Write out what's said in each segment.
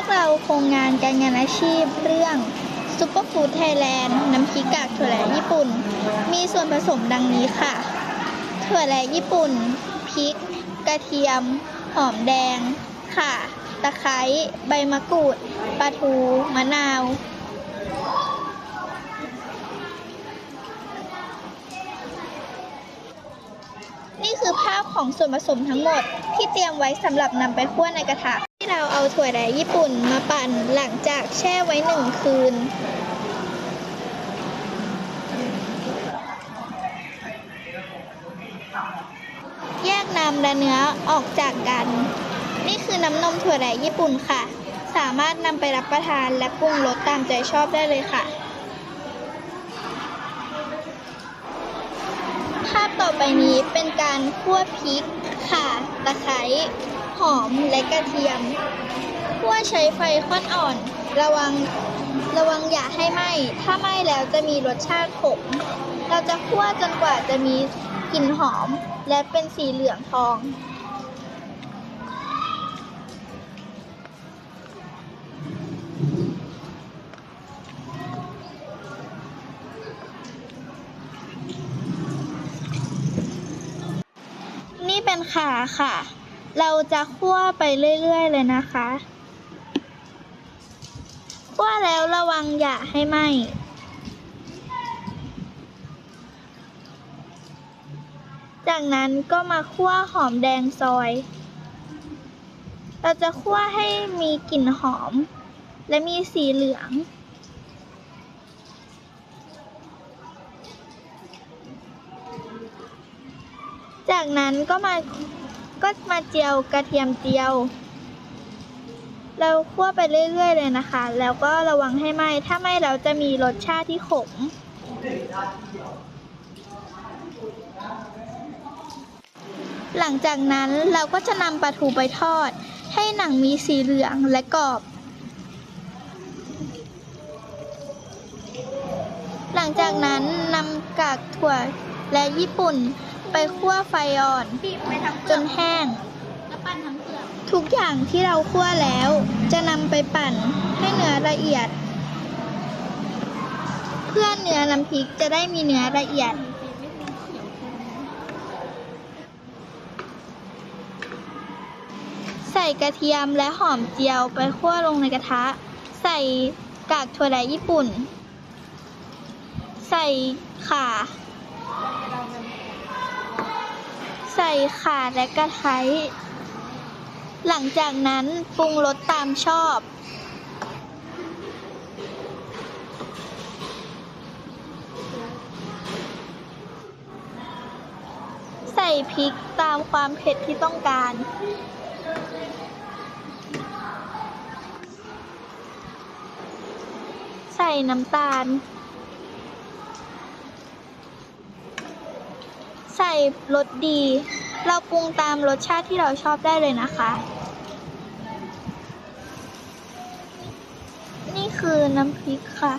วกเราโครงงานการงานอาชีพเรื่องซุปเปอร์ฟู้ดไทยแลนด์น้ำพริกกากถั่วแหลญี่ปุ่น มีส่วนผสมดังนี้ค่ะ ถั่วแหลญี่ปุ่น พริก กระเทียม หอมแดง ข่า ตะไคร้ ใบมะกรูด ปลาทู มะนาว นี่คือภาพของส่วนผสมทั้งหมดที่เตรียมไว้สำหรับนำไปคั่วในกระทะ ที่เราเอาถั่วแดญี่ปุ่นมาปั่นหลังจากแช่ไว้หนึ่งคืน แยกน้ำและเนื้อออกจากกัน นี่คือน้ำนมถั่วแดญี่ปุ่นค่ะ สามารถนำไปรับประทานและปรุงรสตามใจชอบได้เลยค่ะ ภาพต่อไปนี้เป็นการคั่วพริก ข่า ตะไคร้ หอมและกระเทียมคั่วใช้ไฟค่อนอ่อน ระวังระวังอย่าให้ไหม้ ถ้าไหม้แล้วจะมีรสชาติขม เราจะคั่วจนกว่าจะมีกลิ่นหอมและเป็นสีเหลืองทองนี่เป็นขาค่ะ เราจะคั่วไปเรื่อยๆเลยนะคะคั่วแล้วระวังอย่าให้ไหม้จากนั้นก็มาคั่วหอมแดงซอย เราจะคั่วให้มีกลิ่นหอม และมีสีเหลือง จากนั้นก็มา ก็มาเจียวกระเทียมเจียว เราคั่วไปเรื่อย ๆ เลยนะคะ แล้วก็ระวังให้ไหม้ ถ้าไหม้แล้วจะมีรสชาติที่ขม หลังจากนั้นเราก็จะนำปลาทูไปทอด ให้หนังมีสีเหลืองและกรอบ หลังจากนั้นนำกากถั่วและญี่ปุ่น ไปคั่วไฟอ่อนจนแห้งทุกอย่างที่เราคั่วแล้ว จะนำไปปั่นให้เนื้อละเอียด เพื่อเนื้อน้ำพริกจะได้มีเนื้อละเอียดใส่กระเทียมและหอมเจียวไปคั่วลงในกระทะ ใส่กากถั่วแดญี่ปุ่น ใส่ข่า ใส่ ข่าและกระไคร้หลังจากนั้นปรุงรสตามชอบ ใส่พริกตามความเผ็ดที่ต้องการ ใส่น้ำตาล ใส่รสดี เราปรุงตามรสชาติที่เราชอบได้เลยนะคะ นี่คือน้ำพริกค่ะ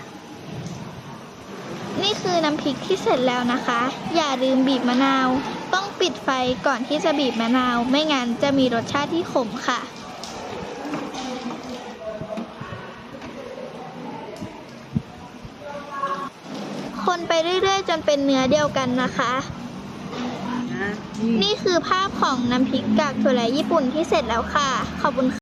นี่คือน้ำพริกที่เสร็จแล้วนะคะ อย่าลืมบีบมะนาว ต้องปิดไฟก่อนที่จะบีบมะนาว ไม่งั้นจะมีรสชาติที่ขมค่ะคนไปเรื่อยๆ จนเป็นเนื้อเดียวกันนะคะ นะ นี่คือภาพของน้ำพริกกากถั่วแหลญี่ปุ่นที่เสร็จแล้วค่ะ ขอบคุณค่ะ